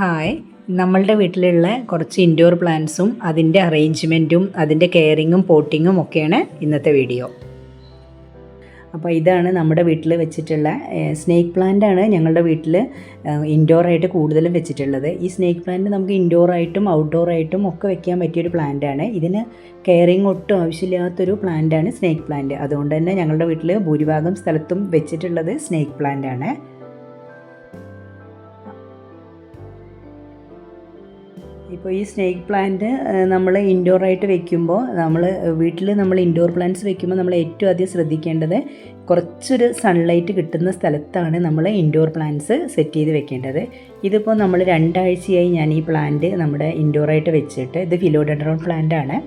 Hi. നമ്മളുടെ വീട്ടിലുള്ള കുറച്ച് ഇൻഡോർ പ്ലാന്റ്സും അതിന്റെ അറേഞ്ച്മെന്റും അതിന്റെ കെയറിങ്ങും പോട്ടിങ്ങും ഒക്കെയാണ് ഇന്നത്തെ വീഡിയോ അപ്പോൾ ഇതാണ് നമ്മുടെ വീട്ടിൽ വെച്ചിട്ടുള്ള സ്നേക്ക് പ്ലാന്റ് ആണ് ഞങ്ങളുടെ വീട്ടിൽ ഇൻഡോറായിട്ട് കൂടുതലും വെച്ചിട്ടുള്ളത്. ഈ സ്നേക്ക് പ്ലാന്റ് നമുക്ക് ഇൻഡോറായിട്ടും ഔട്ട്ഡോറായിട്ടും ഒക്കെ വെക്കാൻ പറ്റിയൊരു പ്ലാന്റ് ആണ്. ഇതിന് കെയറിങ് ഒട്ടും ആവശ്യമില്ലാത്തൊരു പ്ലാന്റ് ആണ് സ്നേക്ക് പ്ലാന്റ് അതുകൊണ്ട് തന്നെ ഞങ്ങളുടെ വീട്ടിൽ ഭൂരിഭാഗം സ്ഥലത്തും വെച്ചിട്ടുള്ളത് സ്നേക്ക് പ്ലാന്റ് ഇപ്പോൾ ഈ സ്നേക്ക് പ്ലാന്റ് നമ്മൾ ഇൻഡോറായിട്ട് വെക്കുമ്പോൾ നമ്മൾ വീട്ടിൽ നമ്മൾ ഇൻഡോർ പ്ലാന്റ്സ് വെക്കുമ്പോൾ നമ്മൾ ഏറ്റവും ആദ്യം ശ്രദ്ധിക്കേണ്ടത് കുറച്ചൊരു സൺലൈറ്റ് കിട്ടുന്ന സ്ഥലത്താണ് നമ്മൾ ഇൻഡോർ പ്ലാന്റ്സ് സെറ്റ് ചെയ്ത് വെക്കേണ്ടത്. ഇതിപ്പോൾ നമ്മൾ രണ്ടാഴ്ചയായി ഞാൻ ഈ പ്ലാന്റ് നമ്മുടെ ഇൻഡോറായിട്ട് വെച്ചിട്ട് ഇത് ഫിലോഡെൻഡ്രോൺ പ്ലാന്റ് ആണ്.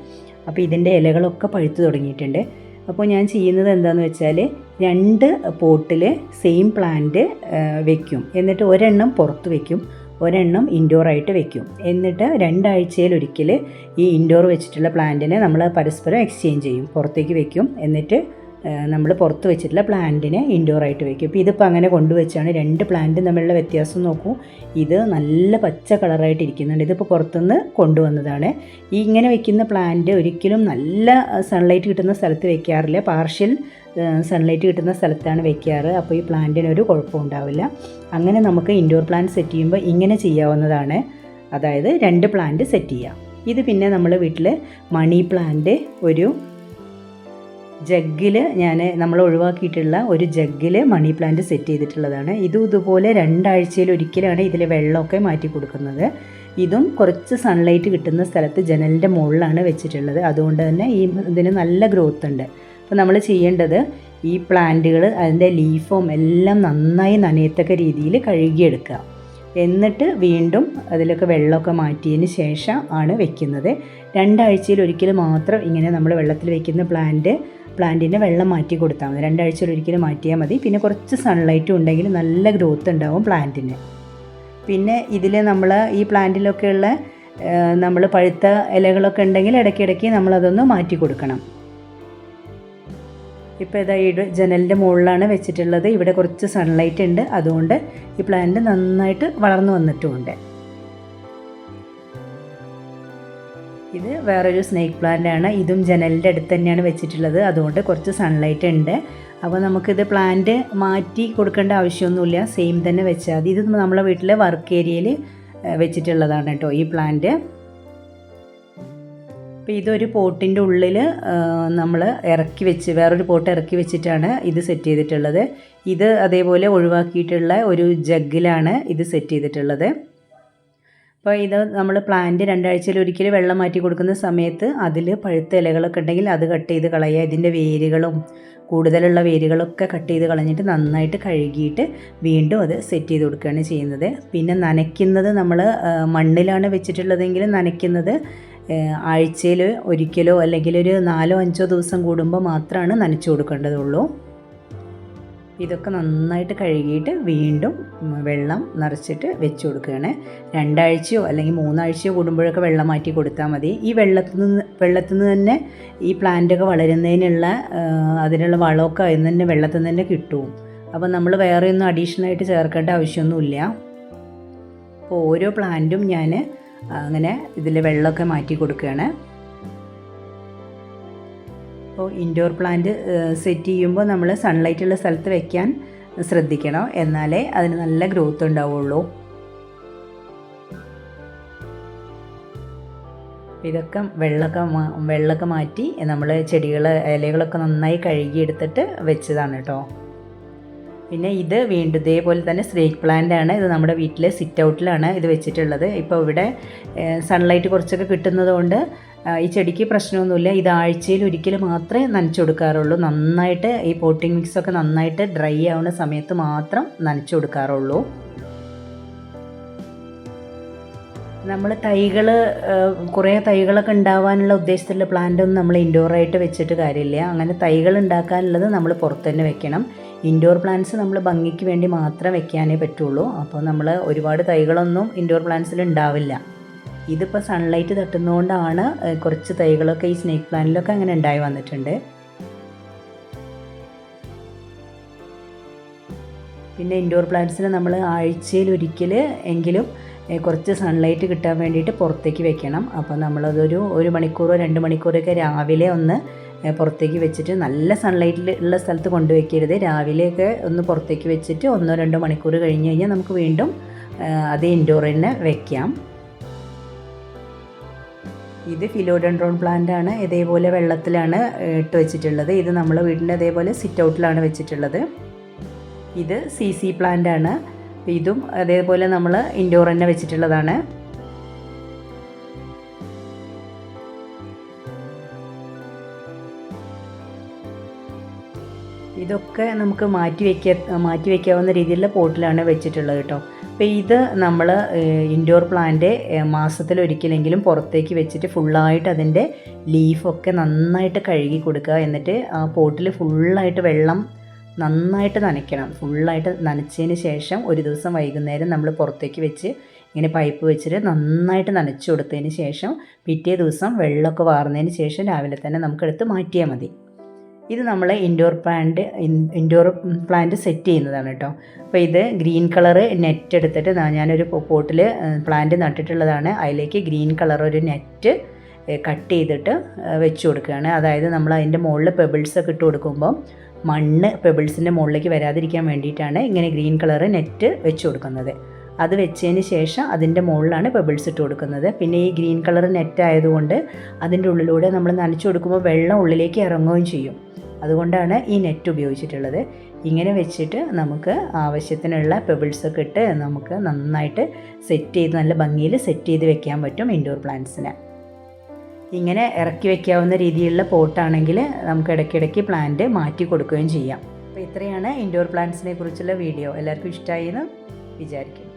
അപ്പോൾ ഇതിന്റെ ഇലകളൊക്കെ പഴുത്ത് തുടങ്ങിയിട്ടുണ്ട്. അപ്പോൾ ഞാൻ ചെയ്യുന്നത് എന്താണെന്ന് വെച്ചാൽ രണ്ട് പോട്ടിൽ സെയിം പ്ലാന്റ് വെക്കും. എന്നിട്ട് ഒരെണ്ണം പുറത്ത് വെക്കും. ഒരെണ്ണം ഇൻഡോർ ആയിട്ട് വെക്കും. എന്നിട്ട് രണ്ടാഴ്ചയിൽ ഒരിക്കൽ ഈ ഇൻഡോർ വെച്ചിട്ടുള്ള പ്ലാന്റിനെ നമ്മൾ പരസ്പരം എക്സ്ചേഞ്ച് ചെയ്യും. പുറത്തേക്ക് വെക്കും. എന്നിട്ട് നമ്മൾ പുറത്ത് വെച്ചിട്ടുള്ള പ്ലാന്റിനെ ഇൻഡോർ ആയിട്ട് വെക്കും. ഇപ്പോൾ ഇതിപ്പോൾ അങ്ങനെ കൊണ്ടുവച്ചാണ് രണ്ട് പ്ലാന്റും തമ്മിലുള്ള വ്യത്യാസം നോക്കൂ. ഇത് നല്ല പച്ച കളറായിട്ട് ഇരിക്കുന്നുണ്ട്. ഇതിപ്പോൾ പുറത്തുനിന്ന് കൊണ്ടുവന്നതാണ്. ഈ ഇങ്ങനെ വെക്കുന്ന പ്ലാന്റ് ഒരിക്കലും നല്ല സൺലൈറ്റ് കിട്ടുന്ന സ്ഥലത്ത് വെക്കാറില്ല. പാർഷ്യൽ സൺലൈറ്റ് കിട്ടുന്ന സ്ഥലത്താണ് വെക്കാറ്. അപ്പോൾ ഈ പ്ലാന്റിനൊരു കുഴപ്പമുണ്ടാവില്ല. അങ്ങനെ നമുക്ക് ഇൻഡോർ പ്ലാന്റ് സെറ്റ് ചെയ്യുമ്പോൾ ഇങ്ങനെ ചെയ്യാവുന്നതാണ്. അതായത് രണ്ട് പ്ലാന്റ് സെറ്റ് ചെയ്യാം. ഇത് പിന്നെ നമ്മൾ വീട്ടിൽ മണി പ്ലാന്റ് ഒരു ജഗ്ഗിൽ ഞാൻ നമ്മൾ ഒഴിവാക്കിയിട്ടുള്ള ഒരു ജഗ്ഗിൽ മണി പ്ലാന്റ് സെറ്റ് ചെയ്തിട്ടുള്ളതാണ്. ഇതും ഇതുപോലെ രണ്ടാഴ്ചയിൽ ഒരിക്കലാണ് ഇതിൽ വെള്ളമൊക്കെ മാറ്റി കൊടുക്കുന്നത്. ഇതും കുറച്ച് സൺലൈറ്റ് കിട്ടുന്ന സ്ഥലത്ത് ജനലിന്റെ മുകളിലാണ് വെച്ചിട്ടുള്ളത്. അതുകൊണ്ട് തന്നെ ഈ ഇതിന് നല്ല ഗ്രോത്ത് ഉണ്ട്. അപ്പോൾ നമ്മൾ ചെയ്യേണ്ടത് ഈ പ്ലാന്റുകൾ അതിന്റെ ലീഫും എല്ലാം നന്നായി നനയത്തക്ക രീതിയിൽ കഴുകിയെടുക്കുക. എന്നിട്ട് വീണ്ടും അതിലൊക്കെ വെള്ളമൊക്കെ മാറ്റിയതിന് ശേഷം ആണ് വെക്കുന്നത്. രണ്ടാഴ്ചയിൽ ഒരിക്കൽ മാത്രം ഇങ്ങനെ നമ്മൾ വെള്ളത്തിൽ വെക്കുന്ന പ്ലാന്റ് പ്ലാന്റിന്റെ വെള്ളം മാറ്റി കൊടുത്താൽ മതി. രണ്ടാഴ്ചയിൽ ഒരിക്കൽ മാറ്റിയാൽ മതി. പിന്നെ കുറച്ച് സൺലൈറ്റും ഉണ്ടെങ്കിൽ നല്ല ഗ്രോത്ത് ഉണ്ടാവും പ്ലാന്റിന് പിന്നെ ഇതിൽ നമ്മൾ ഈ പ്ലാന്റിലൊക്കെയുള്ള നമ്മൾ പഴുത്ത ഇലകളൊക്കെ ഉണ്ടെങ്കിൽ ഇടയ്ക്കിടയ്ക്ക് നമ്മളതൊന്ന് മാറ്റി കൊടുക്കണം. ഇപ്പോൾ ഇതാ ഈ ജനലിന്റെ മുകളിലാണ് വെച്ചിട്ടുള്ളത്. ഇവിടെ കുറച്ച് സൺലൈറ്റ് ഉണ്ട്. അതുകൊണ്ട് ഈ പ്ലാന്റ് നന്നായിട്ട് വളർന്നു വന്നിട്ടുമുണ്ട് ഇത് വേറൊരു സ്നേക്ക് പ്ലാന്റ് ആണ്. ഇതും ജനലിന്റെ അടുത്ത് തന്നെയാണ് വെച്ചിട്ടുള്ളത്. അതുകൊണ്ട് കുറച്ച് സൺലൈറ്റ് ഉണ്ട്. അപ്പോൾ നമുക്കിത് പ്ലാന്റ് മാറ്റി കൊടുക്കേണ്ട ആവശ്യമൊന്നുമില്ല. സെയിം തന്നെ വെച്ചാൽ മതി. ഇത് നമ്മളെ വീട്ടിലെ വർക്ക് ഏരിയയിൽ വെച്ചിട്ടുള്ളതാണ് കേട്ടോ ഈ പ്ലാന്റ് അപ്പോൾ ഇതൊരു പോട്ടിന്റെ ഉള്ളിൽ നമ്മൾ ഇറക്കി വെച്ച് വേറൊരു പോട്ട് ഇറക്കി വെച്ചിട്ടാണ് ഇത് സെറ്റ് ചെയ്തിട്ടുള്ളത്. ഇത് അതേപോലെ ഒഴിവാക്കിയിട്ടുള്ള ഒരു ജഗ്ഗിലാണ് ഇത് സെറ്റ് ചെയ്തിട്ടുള്ളത്. അപ്പോൾ ഇത് നമ്മൾ പ്ലാന്റ് രണ്ടാഴ്ചയിൽ ഒരിക്കൽ വെള്ളം മാറ്റി കൊടുക്കുന്ന സമയത്ത് അതിൽ പഴുത്ത ഇലകളൊക്കെ ഉണ്ടെങ്കിൽ അത് കട്ട് ചെയ്ത് കളയുക. ഇതിന്റെ വേരുകളും കൂടുതലുള്ള വേരുകളൊക്കെ കട്ട് ചെയ്ത് കളഞ്ഞിട്ട് നന്നായിട്ട് കഴുകിയിട്ട് വീണ്ടും അത് സെറ്റ് ചെയ്ത് കൊടുക്കുകയാണ് ചെയ്യുന്നത്. പിന്നെ നനയ്ക്കുന്നത് നമ്മൾ മണ്ണിലാണ് വെച്ചിട്ടുള്ളതെങ്കിൽ നനയ്ക്കുന്നത് ആഴ്ചയിൽ ഒരിക്കലോ അല്ലെങ്കിൽ ഒരു നാലോ അഞ്ചോ ദിവസം കൂടുമ്പോൾ മാത്രമാണ് നനച്ചു കൊടുക്കേണ്ടതുള്ളൂ. ഇതൊക്കെ നന്നായിട്ട് കഴുകിയിട്ട് വീണ്ടും വെള്ളം നിറച്ചിട്ട് വെച്ച് കൊടുക്കുകയാണ്. രണ്ടാഴ്ചയോ അല്ലെങ്കിൽ മൂന്നാഴ്ചയോ കൂടുമ്പോഴൊക്കെ വെള്ളം മാറ്റി കൊടുത്താൽ മതി. ഈ വെള്ളത്തിൽ നിന്ന് വെള്ളത്തിൽ നിന്ന് തന്നെ ഈ പ്ലാന്റൊക്കെ വളരുന്നതിനുള്ള അതിനുള്ള വളമൊക്കെ അതിൽ തന്നെ വെള്ളത്തിൽ നിന്ന് തന്നെ കിട്ടും. അപ്പോൾ നമ്മൾ വേറെ ഒന്നും അഡീഷണലായിട്ട് ചേർക്കേണ്ട ആവശ്യമൊന്നുമില്ല. അപ്പോൾ ഓരോ പ്ലാന്റും ഞാൻ അങ്ങനെ ഇതിൽ വെള്ളമൊക്കെ മാറ്റി കൊടുക്കുകയാണ്. അപ്പോൾ ഇൻഡോർ പ്ലാന്റ് സെറ്റ് ചെയ്യുമ്പോൾ നമ്മൾ സൺലൈറ്റ് ഉള്ള സ്ഥലത്ത് വെക്കാൻ ശ്രദ്ധിക്കണം. എന്നാലേ അതിന് നല്ല ഗ്രോത്ത് ഉണ്ടാവുള്ളൂ. ഇതൊക്കെ വെള്ളമൊക്കെ വെള്ളമൊക്കെ മാറ്റി നമ്മൾ ചെടികൾ ഇലകളൊക്കെ നന്നായി കഴുകിയെടുത്തിട്ട് വെച്ചതാണ് കേട്ടോ. പിന്നെ ഇത് വീണ്ടും ഇതേപോലെ തന്നെ സ്നേക്ക് പ്ലാന്റ് ആണ്. ഇത് നമ്മുടെ വീട്ടിലെ സിറ്റ് ഔട്ടിലാണ് ഇത് വെച്ചിട്ടുള്ളത്. ഇപ്പോൾ ഇവിടെ സൺലൈറ്റ് കുറച്ചൊക്കെ കിട്ടുന്നതുകൊണ്ട് ഈ ചെടിക്ക് പ്രശ്നമൊന്നുമില്ല. ഇത് ആഴ്ചയിൽ ഒരിക്കൽ മാത്രമേ നനച്ചു കൊടുക്കാറുള്ളൂ. നന്നായിട്ട് ഈ പോട്ടിംഗ് മിക്സൊക്കെ നന്നായിട്ട് ഡ്രൈ ആവുന്ന സമയത്ത് മാത്രം നനച്ചു കൊടുക്കാറുള്ളൂ. നമ്മൾ തൈകൾ കുറേ തൈകളൊക്കെ ഉണ്ടാവാനുള്ള ഉദ്ദേശത്തിലുള്ള പ്ലാന്റ് ഒന്നും നമ്മൾ ഇൻഡോറായിട്ട് വെച്ചിട്ട് കാര്യമില്ല. അങ്ങനെ തൈകൾ ഉണ്ടാക്കാനുള്ളത് നമ്മൾ പുറത്ത് തന്നെ വെക്കണം. ഇൻഡോർ പ്ലാന്റ്സ് നമ്മൾ ഭംഗിക്ക് വേണ്ടി മാത്രം വെക്കാനേ പറ്റുള്ളൂ. അപ്പോൾ നമ്മൾ ഒരുപാട് തൈകളൊന്നും ഇൻഡോർ പ്ലാന്റ്സിൽ ഉണ്ടാവില്ല. ഇതിപ്പോൾ സൺലൈറ്റ് തട്ടുന്നതുകൊണ്ടാണ് കുറച്ച് തൈകളൊക്കെ ഈ സ്നേക്ക് പ്ലാന്റിലൊക്കെ അങ്ങനെ ഉണ്ടായി വന്നിട്ടുണ്ട്. പിന്നെ ഇൻഡോർ പ്ലാന്റ്സിന് നമ്മൾ ആഴ്ചയിൽ ഒരിക്കൽ എങ്കിലും കുറച്ച് സൺലൈറ്റ് കിട്ടാൻ വേണ്ടിയിട്ട് പുറത്തേക്ക് വെക്കണം. അപ്പോൾ നമ്മളതൊരു ഒരു മണിക്കൂറോ രണ്ട് മണിക്കൂറൊക്കെ രാവിലെ ഒന്ന് പുറത്തേക്ക് വെച്ചിട്ട് നല്ല സൺലൈറ്റിൽ ഉള്ള സ്ഥലത്ത് കൊണ്ടുവയ്ക്കരുത്. രാവിലെയൊക്കെ ഒന്ന് പുറത്തേക്ക് വെച്ചിട്ട് ഒന്നോ രണ്ടോ മണിക്കൂർ കഴിഞ്ഞ് കഴിഞ്ഞാൽ നമുക്ക് വീണ്ടും അത് ഇൻഡോർ തന്നെ വെക്കാം. ഇത് ഫിലോഡൻഡ്രോൺ പ്ലാന്റ് ആണ്. ഇതേപോലെ വെള്ളത്തിലാണ് ഇട്ട് വെച്ചിട്ടുള്ളത്. ഇത് നമ്മൾ വീടിന്റെ അതേപോലെ സിറ്റ് ഔട്ടിലാണ് വെച്ചിട്ടുള്ളത്. ഇത് സി സി പ്ലാന്റ് ആണ്. ഇതും അതേപോലെ നമ്മൾ ഇൻഡോർ തന്നെ വെച്ചിട്ടുള്ളതാണ്. ഇതൊക്കെ നമുക്ക് മാറ്റി വയ്ക്ക മാറ്റി വയ്ക്കാവുന്ന രീതിയിലുള്ള പോട്ടിലാണ് വെച്ചിട്ടുള്ളത് കേട്ടോ. അപ്പോൾ ഇത് നമ്മൾ ഇൻഡോർ പ്ലാന്റ് മാസത്തിലൊരിക്കലെങ്കിലും പുറത്തേക്ക് വെച്ചിട്ട് ഫുള്ളായിട്ട് അതിന്റെ ലീഫൊക്കെ നന്നായിട്ട് കഴുകി കൊടുക്കുക. എന്നിട്ട് ആ പോട്ടിൽ ഫുള്ളായിട്ട് വെള്ളം നന്നായിട്ട് നനയ്ക്കണം. ഫുള്ളായിട്ട് നനച്ചതിന് ശേഷം ഒരു ദിവസം വൈകുന്നേരം നമ്മൾ പുറത്തേക്ക് വെച്ച് ഇങ്ങനെ പൈപ്പ് വെച്ചിട്ട് നന്നായിട്ട് നനച്ചു കൊടുത്തതിന് ശേഷം പിറ്റേ ദിവസം വെള്ളമൊക്കെ വാർന്നതിന് ശേഷം രാവിലെ തന്നെ നമുക്കെടുത്ത് മാറ്റിയാൽ മതി. ഇത് നമ്മൾ indoor plant indoor plant set ചെയ്യുന്നതാണ് കേട്ടോ. അപ്പോൾ ഇത് ഗ്രീൻ കളറ് നെറ്റ് എടുത്തിട്ട് ഞാനൊരു പോട്ടിൽ പ്ലാന്റ് നട്ടിട്ടുള്ളതാണ്. അതിലേക്ക് ഗ്രീൻ കളർ ഒരു നെറ്റ് കട്ട് ചെയ്തിട്ട് വെച്ച് കൊടുക്കുകയാണ്. അതായത് നമ്മൾ അതിന്റെ മുകളിൽ പെബിൾസ് ഒക്കെ ഇട്ട് കൊടുക്കുമ്പോൾ മണ്ണ് പെബിൾസിന്റെ മുകളിലേക്ക് വരാതിരിക്കാൻ വേണ്ടിയിട്ടാണ് ഇങ്ങനെ ഗ്രീൻ കളർ നെറ്റ് വെച്ച് കൊടുക്കുന്നത്. അത് വെച്ചതിന് ശേഷം അതിന്റെ മുകളിലാണ് പെബിൾസ് ഇട്ട് കൊടുക്കുന്നത്. പിന്നെ ഈ ഗ്രീൻ കളർ നെറ്റ് ആയതുകൊണ്ട് അതിന്റെ ഉള്ളിലൂടെ നമ്മൾ നനച്ചു കൊടുക്കുമ്പോൾ വെള്ളം ഉള്ളിലേക്ക് ഇറങ്ങുകയും ചെയ്യും. അതുകൊണ്ടാണ് ഈ നെറ്റ് ഉപയോഗിച്ചിട്ടുള്ളത്. ഇങ്ങനെ വെച്ചിട്ട് നമുക്ക് ആവശ്യത്തിനുള്ള പെബിൾസൊക്കെ ഇട്ട് നമുക്ക് നന്നായിട്ട് സെറ്റ് ചെയ്ത് നല്ല ഭംഗിയിൽ സെറ്റ് ചെയ്ത് വെക്കാൻ പറ്റും ഇൻഡോർ പ്ലാന്റ്സിനെ ഇങ്ങനെ ഇറക്കി വെക്കാവുന്ന രീതിയിലുള്ള പോട്ടാണെങ്കിൽ നമുക്ക് ഇടയ്ക്കിടയ്ക്ക് പ്ലാന്റ് മാറ്റി കൊടുക്കുകയും ചെയ്യാം. അപ്പോൾ ഇത്രയാണ് ഇൻഡോർ പ്ലാന്റ്സിനെ കുറിച്ചുള്ള വീഡിയോ എല്ലാവർക്കും ഇഷ്ടമായി എന്ന് വിചാരിക്കുന്നു.